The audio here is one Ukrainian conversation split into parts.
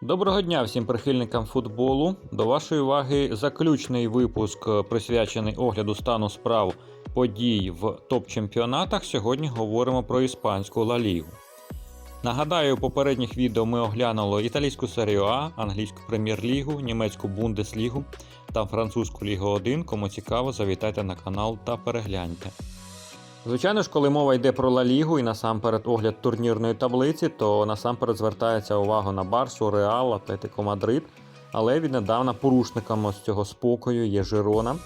Доброго дня всім прихильникам футболу. До вашої уваги заключний випуск, е, присвячений огляду стану справ подій в топ-чемпіонатах. Сьогодні говоримо про іспанську Ла Лігу. Нагадаю, у попередніх відео ми оглянули італійську серію А, англійську прем'єр-лігу, німецьку Бундеслігу та французьку Лігу 1. Кому цікаво, завітайте на канал та перегляньте. Звичайно ж, коли мова йде про Ла Лігу і насамперед огляд турнірної таблиці, то насамперед звертається увага на Барсу, Реал, Атлетико Мадрид. Але віднедавна порушниками з цього спокою є Жирона,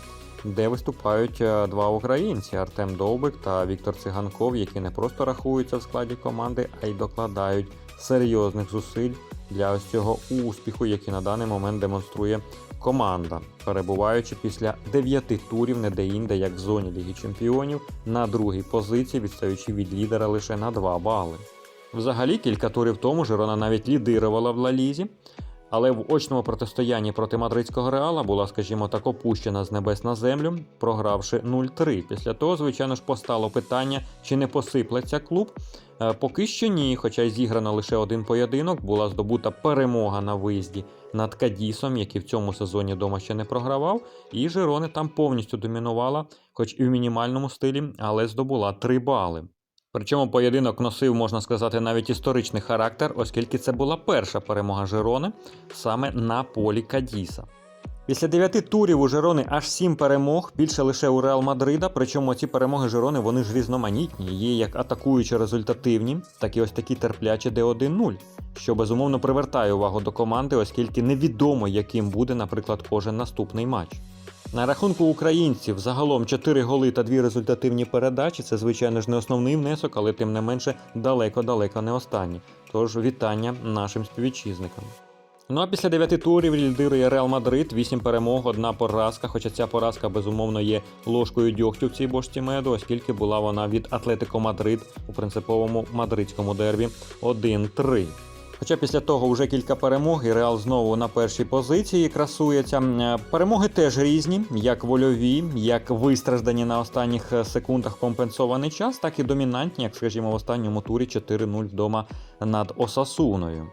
де виступають е, два українці Артем Довбик та Віктор Циганков, які не просто рахуються в складі команди, а й докладають серйозних зусиль для ось цього успіху, який на даний момент демонструє команда, перебуваючи після дев'яти турів не де-інде, як в зоні Ліги Чемпіонів, на другій позиції, відстаючи від лідера лише на 2 бали. Взагалі, кілька турів тому Жирона навіть лідирувала в Ла Лізі, але в очному протистоянні проти мадридського реала була, скажімо так, опущена з небес на землю, програвши 0-3. Після того, звичайно ж, постало питання, чи не посиплеться клуб. Е, Поки що ні, хоча й зіграно лише один поєдинок, була здобута перемога на виїзді над Кадісом, який в цьому сезоні дома ще не програвав, і Жирони там повністю домінувала, хоч і в мінімальному стилі, але здобула 3 бали. Причому поєдинок носив, можна сказати, навіть історичний характер, оскільки це була перша перемога Жирони саме на полі Кадіса. Після дев'яти турів у Жирони аж сім перемог, більше лише у Реал Мадрида. Причому ці перемоги Жирони вони ж різноманітні, є як атакуючі результативні, так і ось такі терплячі, де 1-0, що безумовно привертає увагу до команди, оскільки невідомо, яким буде, наприклад, кожен наступний матч. На рахунку українців загалом 4 голи та 2 результативні передачі. Це, звичайно ж, не основний внесок, але тим не менше далеко-далеко не останні. Тож вітання нашим співвітчизникам. Ну а після 9 турів лідирує Реал Мадрид, 8 перемог, одна поразка. Хоча ця поразка безумовно є ложкою дьогтю в цій бошці меду, оскільки була вона від Атлетико Мадрид у принциповому мадридському дербі 1-3. Хоча після того вже кілька перемог, і Реал знову на першій позиції красується. Е, Перемоги теж різні, як вольові, як вистраждані на останніх е, секундах компенсований час, так і домінантні, як скажімо, в останньому турі 4-0 вдома над Осасуною.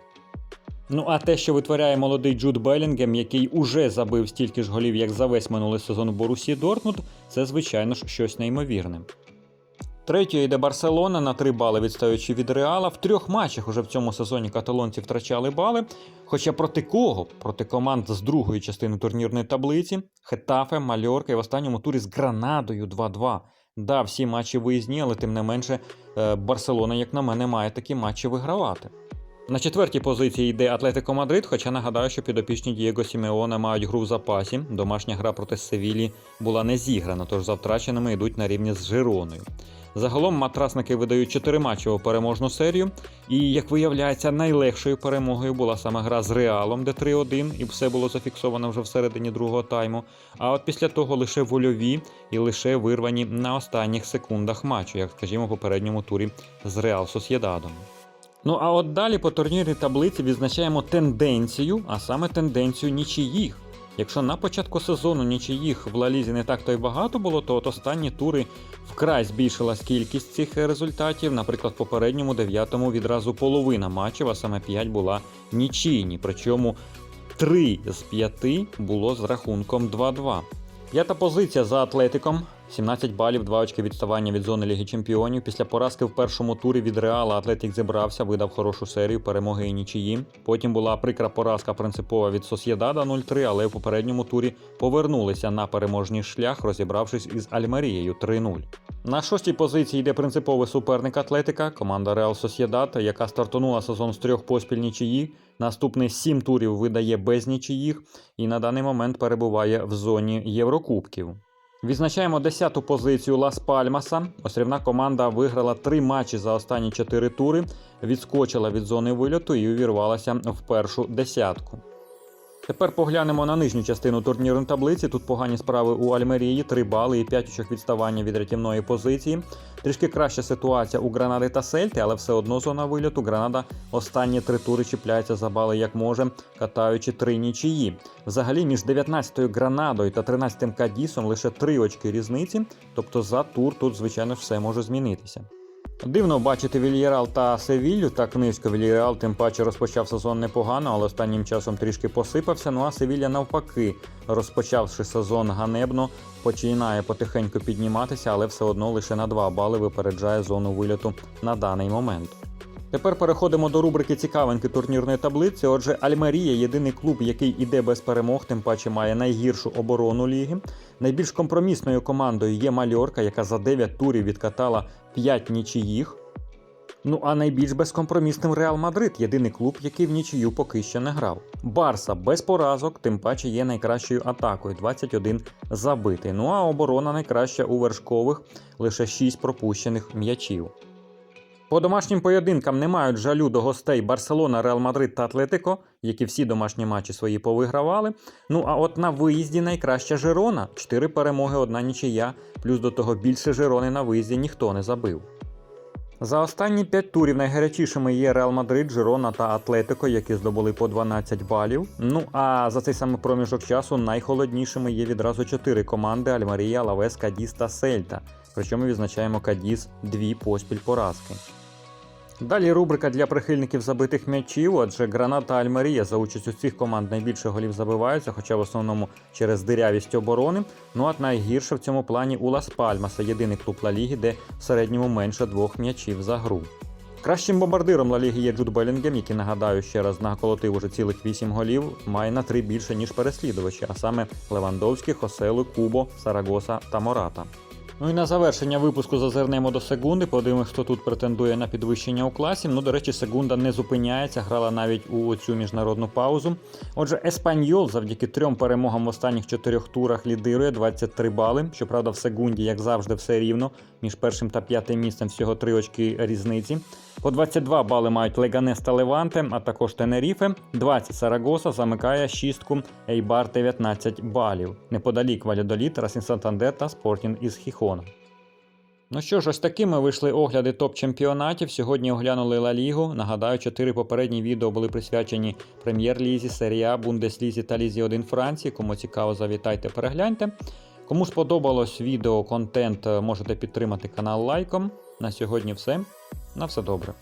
Ну а те, що витворяє молодий Джуд Белінгем, який уже забив стільки ж голів, як за весь минулий сезон у Борусі Дортмунд, це звичайно ж щось неймовірне. Третьою йде Барселона на 3 бали відстаючи від Реала. В трьох матчах уже в цьому сезоні каталонці втрачали бали. Хоча проти кого? Проти команд з другої частини турнірної таблиці Хетафе, Мальорка і в останньому турі з Гранадою 2-2. Да, всі матчі виїзні, але тим не менше е, Барселона, як на мене, має такі матчі вигравати. На четвертій позиції йде Атлетико Мадрид, хоча нагадаю, що підопічні Дієго Сімеона мають гру в запасі. Домашня гра проти Севілі була не зіграна, тож за втраченими йдуть на рівні з Жироною. Загалом матрасники видають чотириматчеву переможну серію, і, як виявляється, найлегшою перемогою була саме гра з Реалом, де 3-1, і все було зафіксовано вже всередині другого тайму. А от після того лише вольові і лише вирвані на останніх секундах матчу, як скажімо, в попередньому турі з Реал Сосєдадом. Ну а от далі по турнірній таблиці відзначаємо тенденцію, а саме тенденцію нічиїх. Якщо на початку сезону нічиїх в Лалізі не так то й багато було, то от останні тури вкрай збільшилась кількість цих результатів. Наприклад, в попередньому дев'ятому відразу половина матчів, а саме 5 була нічийні. Причому 3 з 5 було з рахунком 2-2. П'ята позиція за Атлетиком. 17 балів, 2 очки відставання від зони Ліги Чемпіонів. Після поразки в першому турі від Реала Атлетик зібрався, видав хорошу серію перемоги і нічиї. Потім була прикра поразка принципова від Сосєдада 0-3, але в попередньому турі повернулися на переможний шлях, розібравшись із Альмерією 3-0. На шостій позиції йде принциповий суперник Атлетика, команда Реал Сосєдад, яка стартанула сезон з трьох поспіль нічиї. Наступний сім турів видає без нічиїх і на даний момент перебуває в зоні Єврокубків. Відзначаємо 10-ту позицію Лас Пальмаса. Острівна команда виграла три матчі за останні чотири тури, відскочила від зони вильоту і увірвалася в першу десятку. Тепер поглянемо на нижню частину турнірної таблиці. Тут погані справи у Альмерії, 3 бали і 5 очок відставання від рятівної позиції. Трішки краща ситуація у Гранади та Сельти, але все одно зона вильоту. Гранада останні три тури чіпляється за бали як може, катаючи три нічиї. Взагалі між 19-ю Гранадою та 13-м Кадісом лише 3 очки різниці, тобто за тур тут, звичайно, все може змінитися. Дивно бачити Вільєрал та Севілью так низько. Вільєрал тим паче розпочав сезон непогано, але останнім часом трішки посипався. Ну а Севілля навпаки, розпочавши сезон ганебно, починає потихеньку підніматися, але все одно лише на 2 бали випереджає зону вильоту на даний момент. Тепер переходимо до рубрики цікавинки турнірної таблиці. Отже, Альмерія єдиний клуб, який іде без перемог, тим паче має найгіршу оборону ліги. Найбільш компромісною командою є Мальорка, яка за 9 турів відкатала 5 нічиїх. Ну а найбільш безкомпромісним Реал Мадрид єдиний клуб, який в нічию поки що не грав. Барса без поразок, тим паче є найкращою атакою 21 забитий. Ну а оборона найкраща у вершкових, лише 6 пропущених м'ячів. По домашнім поєдинкам не мають жалю до гостей Барселона, Реал Мадрид та Атлетико, які всі домашні матчі свої повигравали. Ну а от на виїзді найкраща Жирона. Чотири перемоги, одна нічия, плюс до того більше Жирони на виїзді ніхто не забив. За останні п'ять турів найгарячішими є Реал Мадрид, Жирона та Атлетико, які здобули по 12 балів. Ну а за цей самий проміжок часу найхолоднішими є відразу чотири команди: Альмарія, Лавес, Кадіс та Сельта. Причому відзначаємо Кадіс дві поспіль поразки. Далі рубрика для прихильників забитих м'ячів, адже Гранат та Альмарія за участю цих команд найбільше голів забиваються, хоча в основному через дирявість оборони. Ну а найгірше в цьому плані у Лас Пальмаса, єдиний клуб Ла Ліги, де в середньому менше двох м'ячів за гру. Кращим бомбардиром Ла Ліги є Джуд Белінгем, який нагадаю ще раз наколотив уже цілих 8 голів, має на 3 більше, ніж переслідувачі, а саме Левандовський, Хоселу, Кубо, Сарагоса та Мората. Ну і на завершення випуску зазирнемо до секунди. Подивимось, хто тут претендує на підвищення у класі. Ну, до речі, секунда не зупиняється, грала навіть у цю міжнародну паузу. Отже, Еспаньол завдяки трьом перемогам в останніх чотирьох турах лідирує 23 бали. Щоправда, в секунді, як завжди, все рівно. Між першим та п'ятим місцем всього три очки різниці. По 22 бали мають Леганес та Леванте, а також Тенеріфе. 20 Сарагоса замикає шістку Ейбар 19 балів. Неподалік Валядоліт, Расін Сантандер та Спортінг із Хіхона. Ну що ж, ось такими вийшли огляди топ-чемпіонатів. Сьогодні оглянули Ла Лігу. Нагадаю, чотири попередні відео були присвячені Прем'єр-лізі, Серія, Бундеслізі та Лізі 1 Франції. Кому цікаво, завітайте, перегляньте. Кому сподобалось відео, контент, можете підтримати канал лайком. На сьогодні все. На все добре.